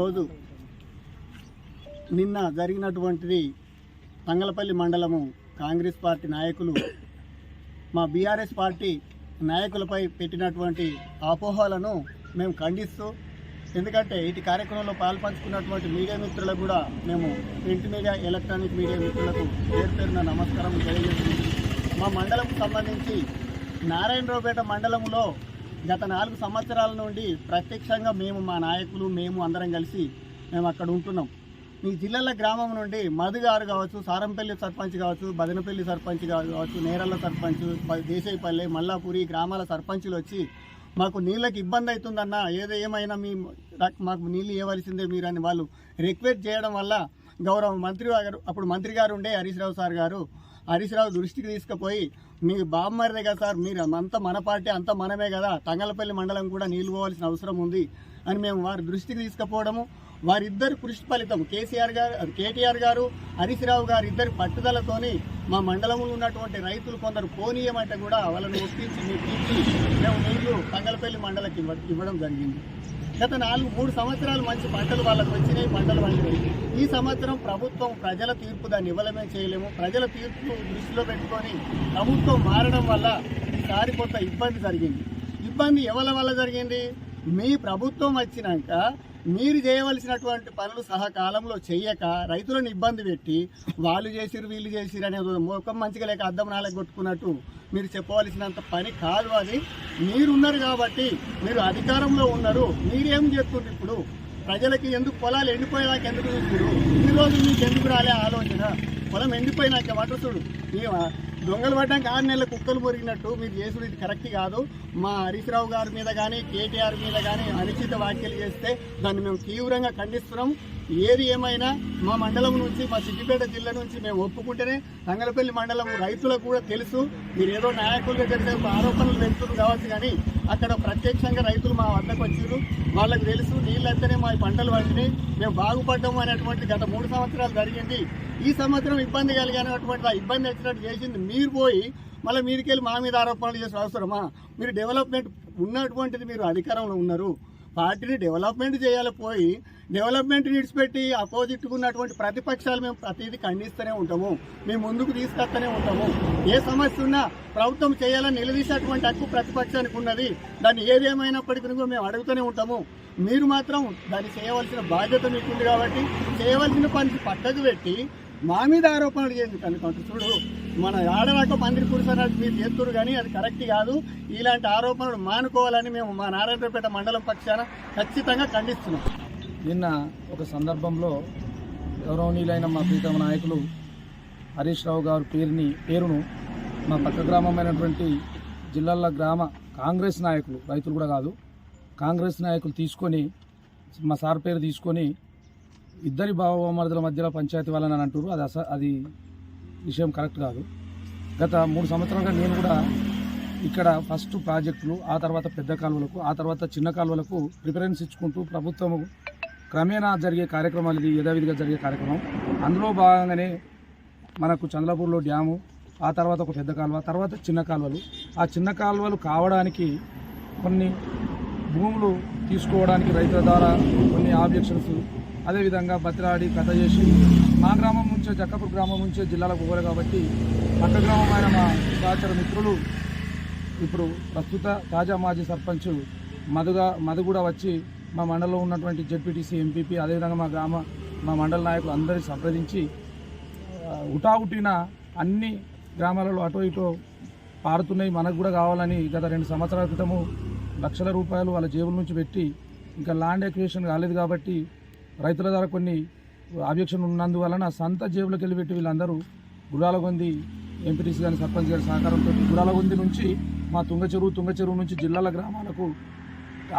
ఈరోజు నిన్న జరిగినటువంటిది తంగలపల్లి మండలము కాంగ్రెస్ పార్టీ నాయకులు మా బీఆర్ఎస్ పార్టీ నాయకులపై పెట్టినటువంటి అపోహలను మేము ఖండిస్తూ ఎందుకంటే ఇటు కార్యక్రమంలో పాల్పంచుకున్నటువంటి మీడియా మిత్రులకు కూడా మేము ప్రింట్ మీడియా ఎలక్ట్రానిక్ మీడియా మిత్రులకు పేరు పేరున నమస్కారం తెలియజేస్తుంది మా మండలంకు సంబంధించి నారాయణరావుపేట మండలంలో గత నాలుగు సంవత్సరాల నుండి ప్రత్యక్షంగా మేము మా నాయకులు మేము అందరం కలిసి మేము అక్కడ ఉంటున్నాం. మీ జిల్లాల గ్రామం నుండి మధు గారు కావచ్చు సారంపల్లి సర్పంచ్ కావచ్చు బదనపల్లి సర్పంచ్ కావచ్చు నేరళ్ళ సర్పంచ్ ప- దేశాయిపల్లి మల్లాపూరి గ్రామాల సర్పంచులు వచ్చి మాకు నీళ్ళకి ఇబ్బంది అవుతుందన్న ఏదో ఏమైనా మీ మాకు నీళ్ళు ఇవ్వవలసిందే మీరు అని వాళ్ళు రిక్వెస్ట్ చేయడం వల్ల గౌరవ మంత్రి గారు అప్పుడు మంత్రి గారు ఉండే హరీష్ రావు సార్ గారు హరీష్ రావు దృష్టికి తీసుకుపోయి మీ బామ్మరిదే కదా సార్ మీరు అంతా మన పార్టీ అంతా మనమే కదా తంగలపల్లి మండలం కూడా నీళ్ళు పోవాల్సిన అవసరం ఉంది అని మేము వారి దృష్టికి తీసుకుపోవడము. వారిద్దరు కృషి ఫలితం కేసీఆర్ గారు కేటీఆర్ గారు హరీష్ రావు గారు ఇద్దరి పట్టుదలతోని మా మండలంలో ఉన్నటువంటి రైతులు కొందరు పోనీయమంటే కూడా వాళ్ళని ఒప్పించి మేము నీళ్ళు తంగలపల్లి మండలకి ఇవ్వ ఇవ్వడం జరిగింది. గత నాలుగు మూడు సంవత్సరాలు మంచి పంటలు వాళ్ళకు వచ్చినాయి పంటలు పండినాయి. ఈ సంవత్సరం ప్రభుత్వం ప్రజల తీర్పు దాన్ని ఇవ్వలేమే చేయలేము. ప్రజల తీర్పు దృష్టిలో పెట్టుకొని ప్రభుత్వం మారడం వల్ల ఈసారి కొంత ఇబ్బంది జరిగింది. ఇబ్బంది ఎవరి వల్ల జరిగింది? మీ ప్రభుత్వం వచ్చినాక మీరు చేయవలసినటువంటి పనులు సహకాలంలో చెయ్యక రైతులను ఇబ్బంది పెట్టి వాళ్ళు చేసిరు వీళ్ళు చేసిరు అనే ముఖం మంచిగా లేక అద్దం నాలుగు కొట్టుకున్నట్టు మీరు చెప్పవలసినంత పని కాదు అది. మీరున్నారు కాబట్టి మీరు అధికారంలో ఉన్నారు. మీరేం చేస్తున్నారు ఇప్పుడు? ప్రజలకి ఎందుకు పొలాలు ఎండిపోయేదాకా ఎందుకు చూస్తున్నారు? ఈరోజు మీకు ఎందుకు రాలే ఆలోచన? పొలం ఎండిపోయినాక వంట చూడు. దొంగలు పడ్డానికి ఆరు నెలల కుక్కలు పొరిగినట్టు మీరు చేసుడు ఇది కరెక్ట్ కాదు. మా హరీశ్రావు గారి మీద కానీ కేటీఆర్ మీద కానీ అనుచిత వ్యాఖ్యలు చేస్తే దాన్ని మేము తీవ్రంగా ఖండిస్తున్నాం. ఏది ఏమైనా మా మండలం నుంచి మా సిద్దిపేట జిల్లా నుంచి మేము ఒప్పుకుంటేనే రంగలపల్లి మండలం రైతులకు కూడా తెలుసు. మీరు ఏదో నాయకులుగా జరిగే ఆరోపణలు పెడుతున్నారు కావచ్చు కానీ అక్కడ ప్రత్యక్షంగా రైతులు మా వద్దకు వచ్చారు. వాళ్ళకి తెలుసు నీళ్ళైతేనే మా పంటలు పండినాయి. మేము బాగుపడ్డాము అనేటువంటి గత మూడు సంవత్సరాలు జరిగింది. ఈ సంవత్సరం ఇబ్బంది కలిగినటువంటి ఆ ఇబ్బంది వచ్చినట్టు చేసింది. మీరు పోయి మళ్ళీ మీదికెళ్ళి మా మీద ఆరోపణలు చేసే అవసరమా? మీరు డెవలప్మెంట్ ఉన్నటువంటిది మీరు అధికారంలో ఉన్నారు. పార్టీని డెవలప్మెంట్ చేయాలి పోయి డెవలప్మెంట్ విడిచిపెట్టి అపోజిట్ ఉన్నటువంటి ప్రతిపక్షాలు మేము ప్రతిదీ ఖండిస్తూనే ఉంటాము. మేము ముందుకు తీసుకొస్తూనే ఉంటాము. ఏ సమస్య ఉన్నా ప్రభుత్వం చేయాలని నిలదీసేటువంటి హక్కు ప్రతిపక్షానికి ఉన్నది. దాన్ని ఏదేమైనప్పటికీ ఏమైనప్పటికీ మేము అడుగుతూనే ఉంటాము. మీరు మాత్రం దాన్ని చేయవలసిన బాధ్యత మీకుంది కాబట్టి చేయవలసిన పని పక్కకు పెట్టి మా మీద ఆరోపణలు చేయండి కనుక. చూడు మన ఆడరాక మందిరి పురుషులు మీరు చేస్తున్నారు కానీ అది కరెక్ట్ కాదు. ఇలాంటి ఆరోపణలు మానుకోవాలని మేము మా నారాయణపేట మండలం పక్షాన ఖచ్చితంగా ఖండిస్తున్నాం. నిన్న ఒక సందర్భంలో గౌరవనీయులైన మా ప్రీతమ నాయకులు హరీష్ రావు గారు పేరుని పేరును మా పక్క గ్రామమైనటువంటి జిల్లాల గ్రామ కాంగ్రెస్ నాయకులు రైతులు కూడా కాదు కాంగ్రెస్ నాయకులు తీసుకొని మా సార్ పేరు తీసుకొని ఇద్దరి భావమరుదుల మధ్యలో పంచాయతీ వాళ్ళని అని అంటారు అది అస అది విషయం కరెక్ట్ కాదు. గత మూడు సంవత్సరాలుగా నేను కూడా ఇక్కడ ఫస్ట్ ప్రాజెక్టులు ఆ తర్వాత పెద్ద కాలువలకు ఆ తర్వాత చిన్న కాలువలకు ప్రిఫరెన్స్ ఇచ్చుకుంటూ ప్రభుత్వము క్రమేణా జరిగే కార్యక్రమాలు ఇది యథావిధిగా జరిగే కార్యక్రమం. అందులో భాగంగానే మనకు చంద్రపూర్లో డ్యాము ఆ తర్వాత ఒక పెద్ద కాలువ తర్వాత చిన్న కాలువలు. ఆ చిన్న కాలువలు కావడానికి కొన్ని భూములు తీసుకోవడానికి రైతుల ద్వారా కొన్ని ఆబ్జెక్షన్స్ అదేవిధంగా బతిలాడి కథ చేసి మా గ్రామం నుంచే జక్కపూర్ గ్రామం నుంచే జిల్లాలకు పోవాలి కాబట్టి పక్క గ్రామమైన మా సహచర మిత్రులు ఇప్పుడు ప్రస్తుత తాజా మాజీ సర్పంచ్ మధుగా మధు కూడా వచ్చి మా మండలంలో ఉన్నటువంటి జెడ్పీటీసీ ఎంపీపీ అదేవిధంగా మా గ్రామ మా మండల నాయకులు అందరినీ సంప్రదించి ఆ, అన్ని గ్రామాలలో అటో ఇటో పారుతున్నాయి. మనకు కూడా కావాలని గత రెండు సంవత్సరాల క్రితము లక్షల రూపాయలు వాళ్ళ జేబుల నుంచి పెట్టి ఇంకా ల్యాండ్ ఎక్వేషన్ కాలేదు కాబట్టి రైతుల ద్వారా కొన్ని ఆబ్జెక్షన్ ఉన్నందువలన సంత జేబులకు వెళ్ళి పెట్టి వీళ్ళందరూ గుడాలగొంది ఎంపీటీసీ గారి సర్పంచ్ గారి సహకారంతో గుడాలగొంది నుంచి మా తుంగ చెరువు తుంగ చెరువు నుంచి జిల్లాల గ్రామాలకు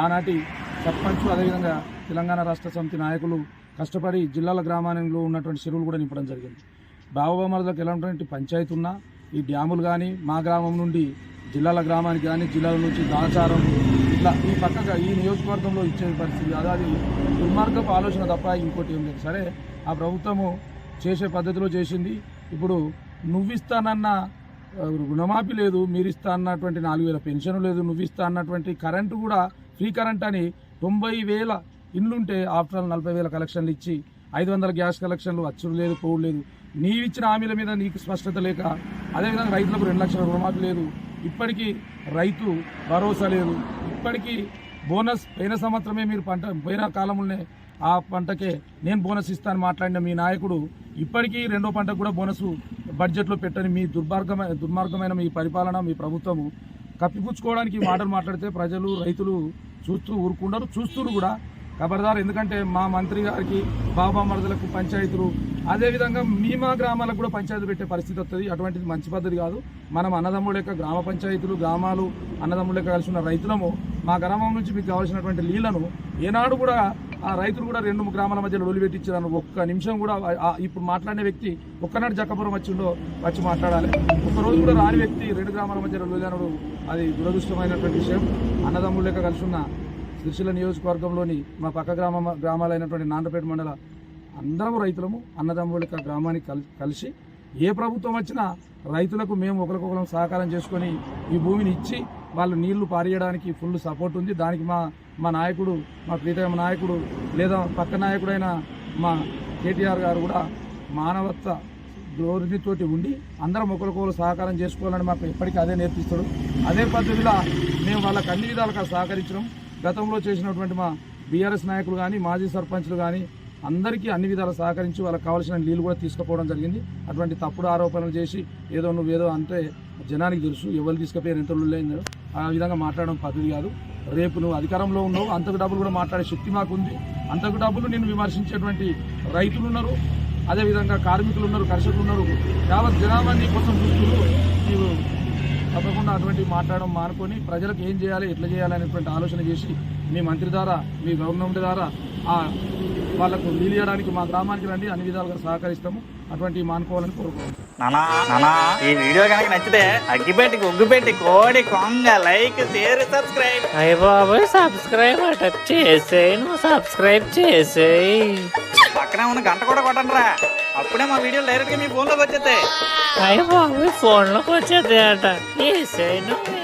ఆనాటి సర్పంచ్ అదేవిధంగా తెలంగాణ రాష్ట్ర సమితి నాయకులు కష్టపడి జిల్లాల గ్రామాలలో ఉన్నటువంటి చెరువులు కూడా నింపడం జరిగింది. బావబామరులకు ఎలాంటి పంచాయతీ ఉన్నా ఈ డ్యాములు కానీ మా గ్రామం నుండి జిల్లాల గ్రామానికి కానీ జిల్లాల నుంచి దాచారం ఇట్లా ఈ పక్కగా ఈ నియోజకవర్గంలో ఇచ్చే పరిస్థితి. అదాది దుర్మార్గపు ఆలోచన తప్ప ఇంకోటి ఏం లేదు. సరే ఆ ప్రభుత్వము చేసే పద్ధతిలో చేసింది. ఇప్పుడు నువ్విస్తానన్న రుణమాఫీ లేదు మీరు ఇస్తా అన్నటువంటి నాలుగు వేల పెన్షన్ లేదు నువ్విస్తా అన్నటువంటి కరెంటు కూడా ఫ్రీ కరెంట్ అని తొంభై వేల ఇండ్లుంటే ఆఫ్టర్ ఆల్ నలభై వేల కలెక్షన్లు ఇచ్చి ఐదు వందల గ్యాస్ కలెక్షన్లు అచ్చుడు లేదు పోవుడు లేదు. నీవిచ్చిన హామీల మీద నీకు స్పష్టత లేక అదేవిధంగా రైతులకు రెండు లక్షల రుణమాఫీ లేదు. ఇప్పటికీ రైతు భరోసా లేదు. ఇప్పటికీ బోనస్ పోయిన సంవత్సరమే మీరు పంట పోయిన కాలంలోనే ఆ పంటకే నేను బోనస్ ఇస్తాను మాట్లాడిన మీ నాయకుడు. ఇప్పటికీ రెండో పంటకు కూడా బోనస్ బడ్జెట్లో పెట్టని మీ దుర్మార్గమైన దుర్మార్గమైన మీ పరిపాలన మీ ప్రభుత్వము కప్పిపుచ్చుకోవడానికి మాటలు మాట్లాడితే ప్రజలు రైతులు చూస్తూ ఊరుకుంటారు చూస్తున్నారు కూడా. ఖబర్దారు ఎందుకంటే మా మంత్రి గారికి బాబా మరదలకు పంచాయతీలు అదేవిధంగా మీ మా గ్రామాలకు కూడా పంచాయతీ పెట్టే పరిస్థితి వస్తుంది అటువంటిది మంచి పద్ధతి కాదు. మనం అన్నదమ్ముల యొక్క గ్రామ పంచాయతీలు గ్రామాలు అన్నదమ్ముల యొక్క కలిసి ఉన్న రైతులము మా గ్రామం నుంచి మీకు కావాల్సినటువంటి నీళ్ళను ఏనాడు కూడా రైతులు కూడా రెండు గ్రామాల మధ్యలో ఒలిపెట్టించారు ఒక్క నిమిషం కూడా ఇప్పుడు మాట్లాడిన వ్యక్తి ఒక్కనాడు జక్కపురం వచ్చిండో వచ్చి మాట్లాడాలి. ఒక్క రోజు కూడా రాని వ్యక్తి రెండు గ్రామాల మధ్యలో వదిలినడు అది దురదృష్టమైనటువంటి విషయం. అన్నదమ్ముల యొక్క కలిసి ఉన్న సిరిసిల్ల నియోజకవర్గంలోని మా పక్క గ్రామ గ్రామాలైనటువంటి నాండపేట మండల అందరము రైతులము అన్నదమ్ముల యొక్క గ్రామానికి కలిసి ఏ ప్రభుత్వం వచ్చినా రైతులకు మేము ఒకరికొకరం సహకారం చేసుకొని ఈ భూమిని ఇచ్చి వాళ్ళు నీళ్ళు పారేయడానికి ఫుల్ సపోర్ట్ ఉంది. దానికి మా మా నాయకుడు మా ప్రీతమ నాయకుడు లేదా పక్క నాయకుడైన మా కేటీఆర్ గారు కూడా మానవత్వ ధోరణితోటి ఉండి అందరం ఒకరికొకరు సహకారం చేసుకోవాలని మాకు ఎప్పటికీ అదే నేర్పిస్తాడు. అదే పద్ధతిలో మేము వాళ్ళకి అన్ని విధాలుగా సహకరించడం గతంలో చేసినటువంటి మా బీఆర్ఎస్ నాయకులు కానీ మాజీ సర్పంచ్లు కానీ అందరికీ అన్ని విధాలు సహకరించి వాళ్ళకి కావాల్సిన నీళ్ళు కూడా తీసుకుపోవడం జరిగింది. అటువంటి తప్పుడు ఆరోపణలు చేసి ఏదో నువ్వేదో అంటే జనానికి తెలుసు ఎవరు తీసుకుపోయారు ఎంత ఆ విధంగా మాట్లాడడం పద్ధతి కాదు. రేపు నువ్వు అధికారంలో ఉన్నావు అంతకు డబ్బులు కూడా మాట్లాడే శక్తి మాకు ఉంది అంతకు డబ్బులు నేను విమర్శించేటువంటి రైతులు ఉన్నారు అదేవిధంగా కార్మికులు ఉన్నారు కర్షకులు ఉన్నారు. యావత్ జనాభా కోసం చూస్తూ నీవు తప్పకుండా అటువంటి మాట్లాడడం మానుకొని ప్రజలకు ఏం చేయాలి ఎట్లా చేయాలి అనేటువంటి ఆలోచన చేసి మీ మంత్రి ద్వారా మీ గవర్నమెంట్ ద్వారా ఆ వాళ్ళకు నిలియడానికి మా గ్రామానికి రండి. అన్ని విధాలుగా సహకరిస్తాము. అటువంటి మానుకోవాలని కోరుకుంటున్నాం. నానా నానా ఈ వీడియో కనుక నచ్చితే అగ్గిపెట్టి ఒగ్గుపెట్టి కోడి కొంగ లైక్ షేర్ సబ్స్క్రైబ్. అయ్య బాబోయ్ సబ్స్క్రైబ్ అట చేసేయి నువ్వు సబ్స్క్రైబ్ చేసేయి. పక్కనే ఉన్న గంట కూడా కొట్టండి రా అప్పుడే మా వీడియోలు డైరెక్ట్గా మీ ఫోన్లోకి వచ్చేస్తాయి. అయ్య బాబోయ్ ఫోన్లోకి వచ్చేది అట చేసేయి నువ్వు.